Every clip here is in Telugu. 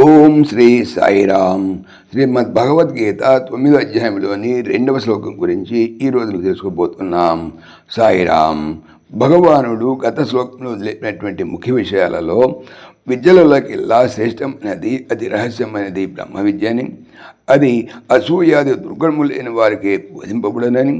ఓం శ్రీ సాయిరామ్. శ్రీమద్ భగవద్గీత తొమ్మిదో అధ్యాయంలోని రెండవ శ్లోకం గురించి ఈ రోజు తెలుసుకోబోతున్నాం. సాయిరామ్ భగవానుడు గత శ్లోకంలో వదిలేసినటువంటి ముఖ్య విషయాలలో విద్యలలోకెల్లా శ్రేష్టమైనది అది రహస్యమైనది బ్రహ్మ విద్యని అది అసూయాది దుర్గణములైన వారికి బోధింపబడనని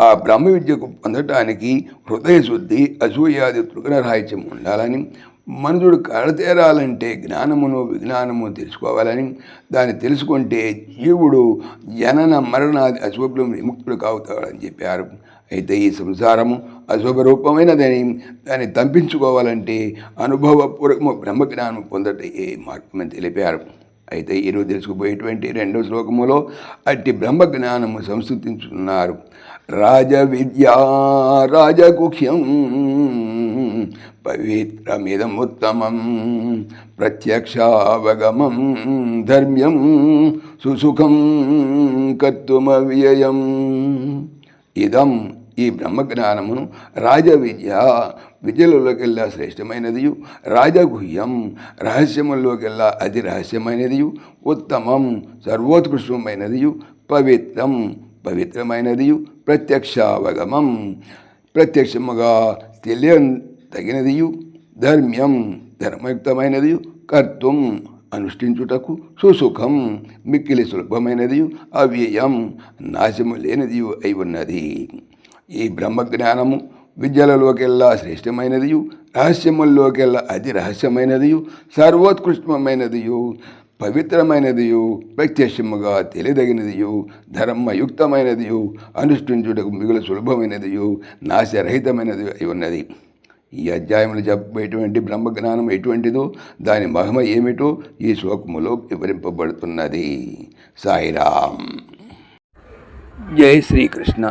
ఆ బ్రహ్మ విద్యకు పొందటానికి హృదయ శుద్ధి అసూయాది దుర్గణ రాహిత్యం ఉండాలని మనుషుడు కడతేరాలంటే జ్ఞానమును విజ్ఞానము తెలుసుకోవాలని దాన్ని తెలుసుకుంటే జీవుడు జనన మరణాది అశుభులు విముక్తుడు కావుతాడని చెప్పారు. అయితే ఈ సంసారము అశుభ రూపమైనదని దాన్ని తప్పించుకోవాలంటే అనుభవపూర్వకము బ్రహ్మజ్ఞానం పొందట ఏ మార్గమని తెలిపారు. అయితే ఈరోజు తెలుసుకుపోయేటువంటి రెండవ శ్లోకములో అట్టి బ్రహ్మజ్ఞానము సంస్కృతించుతున్నారు రాజ విద్యా రాజగుహ్యం పవిత్రమిదముత్తమం ప్రత్యక్షావగమం ధర్మ్యం సుసుఖం కర్తుమవ్యయం. ఇదం ఈ బ్రహ్మజ్ఞానమును రాజవిద్య విద్యలలోకెల్లా శ్రేష్టమైనదియు రాజగుహ్యం రహస్యముల్లోకెల్లా అతి రహస్యమైనదియు ఉత్తమం సర్వోత్కృష్టమైనదియు పవిత్రం పవిత్రమైనదియు ప్రత్యక్షావగమం ప్రత్యక్షముగా తెలియ తగినదియు ధర్మ్యం ధర్మయుక్తమైనదియు కర్తం అనుష్ఠించుటకు సుసుఖం మిక్కిలి సులభమైనది అవ్యయం నాశము లేనిది అయి ఉన్నది ఈ బ్రహ్మజ్ఞానము విద్యలలోకెల్లా శ్రేష్టమైనదియు రహస్యముల్లోకెల్లా అతి రహస్యమైనదియు సర్వోత్కృష్టమైనదియు పవిత్రమైనదియు ప్రత్యక్షముగా తెలియదగినదియు ధర్మయుక్తమైనదియు అనుష్ఠించుటకు మిగులు సులభమైనదియు నాశరహితమైనది అయి ఉన్నది. ఈ అధ్యాయంలో చెప్పేటువంటి బ్రహ్మజ్ఞానం ఎటువంటిదో దాని మహిమ ఏమిటో ఈ శ్లోకములో వివరింపబడుతున్నది. సాయిరామ్. జై శ్రీకృష్ణ.